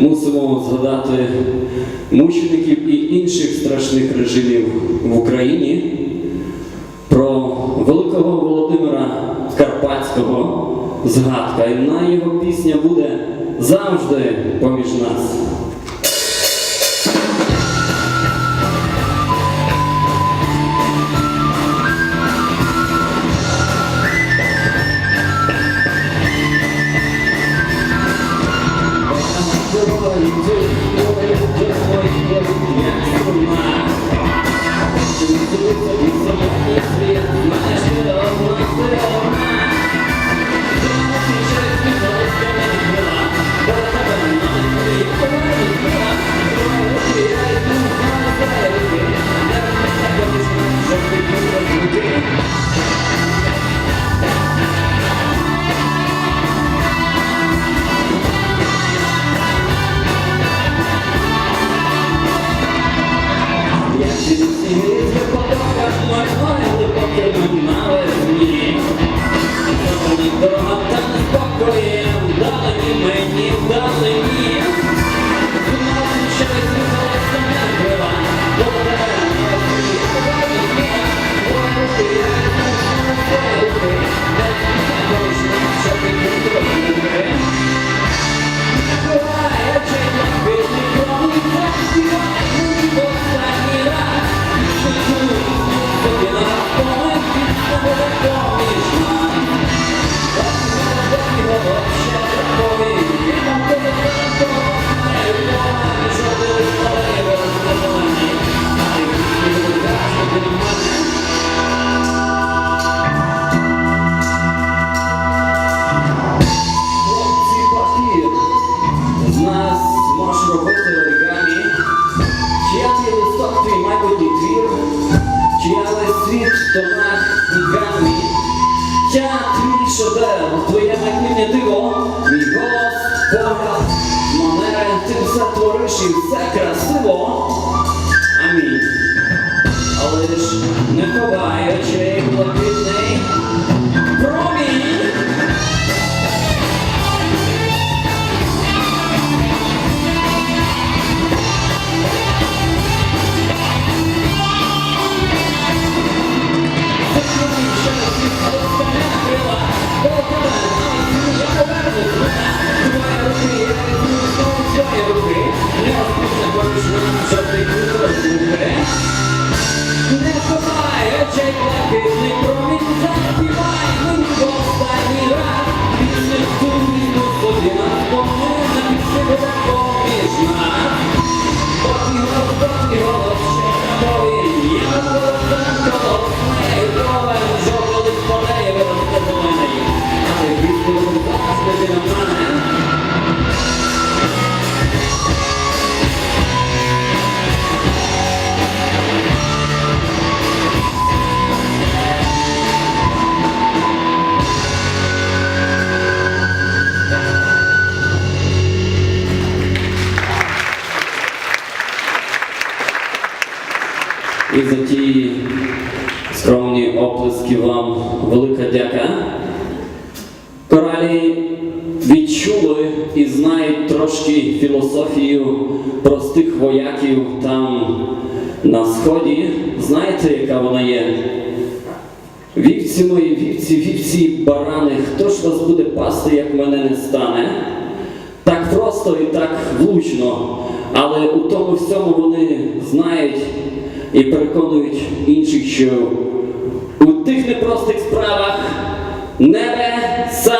мусимо згадати мучеників і інших страшних режимів в Україні, про великого Володимира Карпатського згадка. І на його пісня буде завжди поміж нас. Мій голос, погляд, манери, ти все твориш і все красиво. Не ховаючи очей І за ті скромні оплески вам велика дяка. Коралі відчули і знають трошки філософію простих вояків там на сході. Знаєте, яка вона є? Вівці мої, вівці, вівці, барани, хто ж вас буде пасти, як мене не стане? Так просто і так влучно, але у тому всьому вони знають і переконують інших, що у тих непростих справах небеса